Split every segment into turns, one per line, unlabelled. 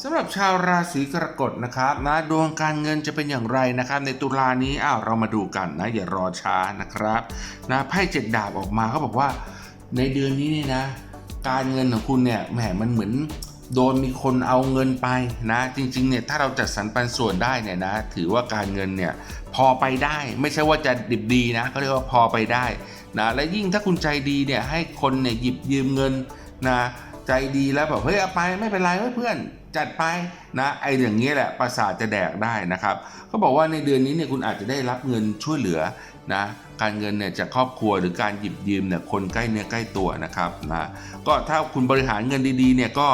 สำหรับชาวราศีกรกฎนะครับนะดวงการเงินจะเป็นอย่างไรนะครับ ในตุลานี้อ้าวเรามาดูกันนะ อย่ารอช้านะครับนะไพ่เจ็ดดาบออกมาเขาบอกว่า ในเดือนนี้นี่นะ การเงินของคุณเนี่ยแหมมันเหมือนโดนมีคนเอาเงินไปนะ จริงๆเนี่ยถ้าเราจัดสรรปันส่วนได้เนี่ยนะ ถือว่าการเงินเนี่ยพอไปได้ไม่ใช่ว่าจะดิบดีนะเขาเรียกว่าพอไปได้นะและยิ่งถ้าคุณใจดีเนี่ยให้คนเนี่ยหยิบยืมเงินนะ ใจดีแล้วแบบเฮ้ยเอาไปไม่เป็นไรเว้ยเพื่อนจัดไปนะไอ้อย่างนี้ยแหละประสาทจะแดกได้นะครับเขาบอกว่าในเดือนนี้เนี่ยคุณอาจจะได้รับเงินช่วยเหลือนะการเงินเนี่ยจากครอบครัวหรือการหยิบยืมเนี่ยคนใกล้เนื้อใกล้ตัวนะครับนะก็ถ้าคุณบริหารเงินดีๆเนี่ยก็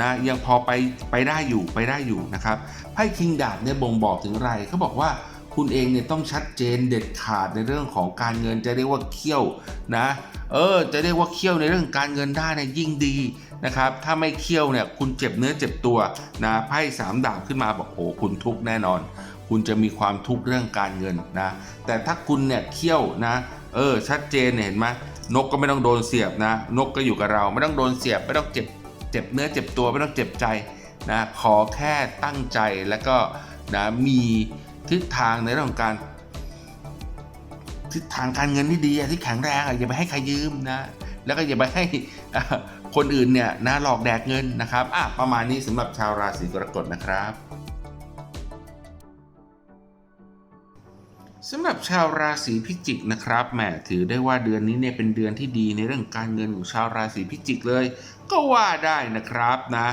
นะยังพอไปไปได้อยู่ไปได้อยู่นะครับไพ่คิงดาบเนี่ยบ่งบอกถึงอะไรเขาบอกว่า คุณเองเนี่ยต้องชัดเจนเด็ดขาดในเรื่องของการเงินจะเรียกว่าเขี้ยวนะเออจะเรียกว่าเขี้ยวในเรื่องการเงินได้เนี่ยยิ่งดีนะครับถ้าไม่เขี้ยวเนี่ยคุณเจ็บเนื้อเจ็บตัวนะไพ่สามดาบขึ้นมาบอกโอ้คุณทุกแน่นอน คุณจะมีความทุกข์เรื่องการเงินนะแต่ถ้าคุณเนี่ยเขี้ยวนะเออชัดเจนเห็นไหมนกก็ไม่ต้องโดนเสียบนะ นกก็อยู่กับเราไม่ต้องโดนเสียบไม่ต้องเจ็บเจ็บเนื้อเจ็บตัวไม่ต้องเจ็บใจนะขอแค่ตั้งใจแล้วก็นะมี ทิศทางในเรื่องของการทิศทางการเงินที่ดีอะที่แข็งแรงอะอย่าไปให้ใครยืมนะ แล้วก็อย่าไปให้คนอื่นเนี่ยนะหลอกแดกเงินนะครับอะประมาณนี้สำหรับชาวราศีกรกฎนะครับ สำหรับชาวราศีพิจิกนะครับแหมถือได้ว่าเดือนนี้เนี่ยเป็นเดือนที่ดีในเรื่องการเงินของชาวราศีพิจิกเลย ก็ว่าได้นะครับนะ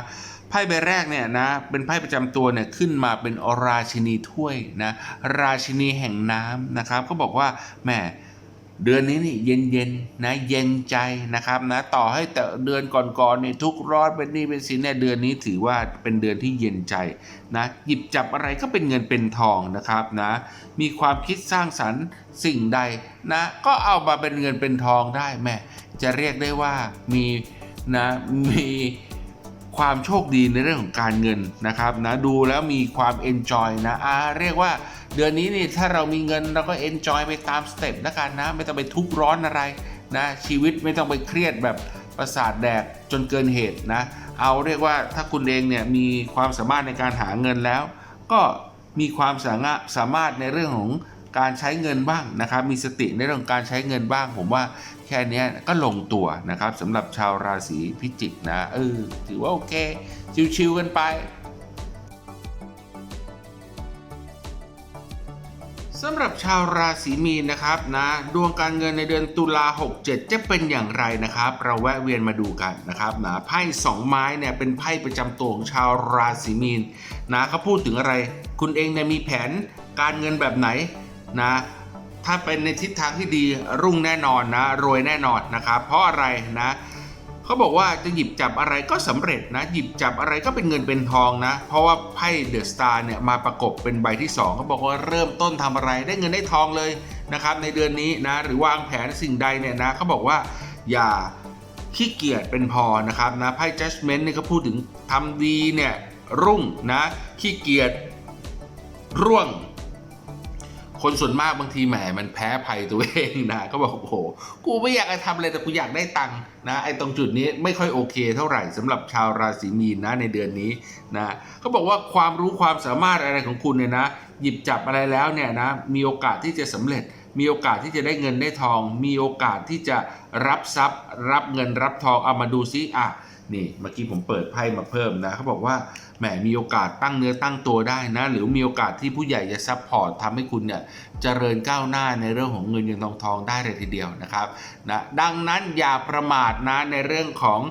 ไพ่ใบแรกเนี่ยนะเป็นไพ่ประจำตัวเนี่ยขึ้นมาเป็นอราชินีถ้วยนะราชินีแห่งน้ำนะครับ ก็บอกว่าแหม เดือนนี้นี่เย็นเย็นๆนะเย็นใจนะครับนะต่อให้แต่เดือนก่อนๆนี่ทุกร้อนเป็นนี้เป็นสินเนี่ยเดือนนี้ถือว่าเป็นเดือนที่เย็นใจนะหยิบจับอะไรก็เป็นเงินเป็นทองนะครับนะมีความคิดสร้างสรรค์สิ่งใดนะก็เอามาเป็นเงินเป็นทองได้แม่จะเรียกได้ว่ามีนะมี ความโชคดีในเรื่องของการเงินนะครับนะดูแล้วมีความเอนจอยนะอ่าเรียกว่าเดือนนี้นี่ถ้าเรามีเงินเราก็เอนจอยไปตามสเต็ปแล้วกันนะ ไม่ต้องไปทุกร้อนอะไรนะชีวิตไม่ต้องไปเครียดแบบประสาทแดกจนเกินเหตุนะเอาเรียกว่าถ้าคุณเองเนี่ยมีความสามารถในการหาเงินแล้ว ก็มีความสามารถในเรื่องของ การใช้เงินบ้างนะครับ มีสติในเรื่องการใช้เงินบ้าง ผมว่าแค่นี้ก็ลงตัวนะครับสำหรับชาวราศีพิจิกนะเออถือว่าโอเค ชิวๆกันไปสำหรับชาวราศีมีนนะครับนะดวงการเงินในเดือนตุลา 67 จะเป็นอย่างไรนะครับ เราแวะเวียนมาดูกันนะครับนะไพ่สองไม้เนี่ยเป็นไพ่ประจำตัวของชาวราศีมีนนะเขาพูดถึงอะไร คุณเองเนี่ยมีแผนการเงินแบบไหน นะถ้าเป็นในทิศทางที่ดีรุ่งแน่นอนนะรวยแน่นอนนะครับเพราะอะไรนะเขาบอกว่าจะหยิบจับอะไรก็สำเร็จนะหยิบจับอะไรก็เป็นเงินเป็นทองนะ เพราะว่าไพ่เดอะสตาร์เนี่ยมาประกบเป็นใบที่2เขาบอกว่าเริ่มต้นทำอะไรได้เงินได้ทองเลยนะครับในเดือนนี้นะหรือวางแผนสิ่งใดเนี่ยนะเขาบอกว่าอย่าขี้เกียจเป็นพอนะครับนะไพ่ judgment นี่ก็พูดถึงทำดีเนี่ยรุ่งนะขี้เกียจร่วง คนส่วนมากบางทีแหมมันแพ้ภัยตัวเองนะก็บอกโอ้โหกูไม่อยากจะทำอะไรแต่กูอยากได้ตังค์นะไอ้ตรงจุดนี้ไม่ค่อยโอเค เท่าไหร่สำหรับชาวราศีมีนนะในเดือนนี้นะเขาบอกว่าความรู้ความสามารถอะไรของคุณเนี่ยนะ หยิบจับอะไรแล้วเนี่ยนะมีโอกาสที่จะสำเร็จ มีโอกาสที่จะได้เงินได้ทอง มีโอกาสที่จะรับทรัพย์ รับเงินรับทองเอามาดูซิอะ นี่เมื่อกี้ผมเปิดไพ่มาเพิ่มนะเขาบอกว่าแหมมีโอกาสตั้งเนื้อตั้งตัวได้นะ หรือมีโอกาสที่ผู้ใหญ่จะซัพพอร์ตทำให้คุณเนี่ยเจริญก้าวหน้าในเรื่องของเงินเงินทองทองได้เลยทีเดียวนะครับนะดังนั้นอย่าประมาทนะในเรื่องของ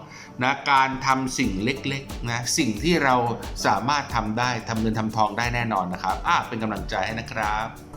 นะการทำสิ่งเล็กๆนะสิ่งที่เราสามารถทำได้ทำเงินทำทองได้แน่นอนนะครับอะเป็นกำลังใจให้นะครับ